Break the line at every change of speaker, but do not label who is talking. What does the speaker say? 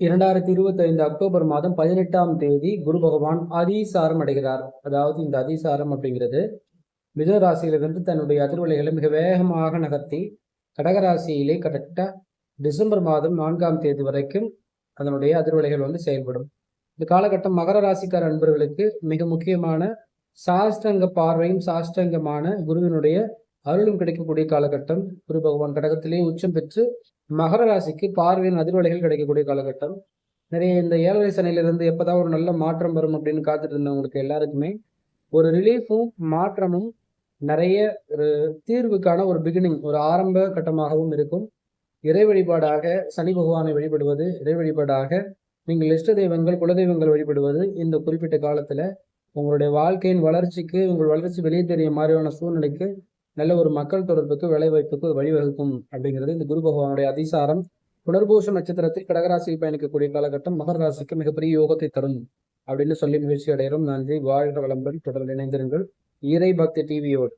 இரண்டாயிரத்தி இருபத்தி ஐந்து அக்டோபர் மாதம் பதினெட்டாம் தேதி குரு பகவான் அதிசாரம் அடைகிறார். அதாவது இந்த அதிசாரம் அப்படிங்கிறது மிதுன ராசியிலிருந்து தன்னுடைய அதிர்வலைகளை மிக வேகமாக நகர்த்தி கடகராசியிலே கரெக்டாக டிசம்பர் மாதம் நான்காம் தேதி வரைக்கும் அதனுடைய அதிர்வலைகள் வந்து செயல்படும். இந்த காலகட்டம் மகர ராசிக்கார அன்பர்களுக்கு மிக முக்கியமான சாஸ்திரங்க பார்வையும் சாஸ்திரங்கமான குருவினுடைய அருளும் கிடைக்கக்கூடிய காலகட்டம். குரு பகவான் கடகத்திலே உச்சம் பெற்று மகர ராசிக்கு பார்வையின் அதிர்வலைகள் கிடைக்கக்கூடிய காலகட்டம். நிறைய இந்த ஏழரை சனையிலிருந்து எப்போதான் ஒரு நல்ல மாற்றம் வரும் அப்படின்னு காத்துட்டு இருந்தவங்களுக்கு எல்லாருக்குமே ஒரு ரிலீஃபும் மாற்றமும் நிறைய ஒரு தீர்வுக்கான ஒரு பிகினிங் ஒரு ஆரம்ப கட்டமாகவும் இருக்கும். இறை வழிபாடாக சனி பகவானை வழிபடுவது இறை வழிபாடாக நீங்கள் இஷ்ட தெய்வங்கள் குலதெய்வங்கள் வழிபடுவது இந்த குறிப்பிட்ட காலத்தில் உங்களுடைய வாழ்க்கையின் வளர்ச்சிக்கு உங்கள் வளர்ச்சி வெளியே தெரிய மாதிரியான சூழ்நிலைக்கு நல்ல ஒரு மக்கள் தொடர்புக்கு வேலைவாய்ப்புக்கு வழிவகுக்கும் அப்படிங்கிறது இந்த குரு பகவானுடைய அதிசாரம். புனர்பூஷ நட்சத்திரத்தில் கடகராசியில் பயணிக்கக்கூடிய காலகட்டம் மகர ராசிக்கு மிகப்பெரிய யோகத்தை தரும் அப்படின்னு சொல்லி மகிழ்ச்சி அடைகிறோம். நன்றி. வாழ்க வளம்புடன் தொடர்ந்து இணைந்திருங்கள். இறை பக்தி டிவியோடு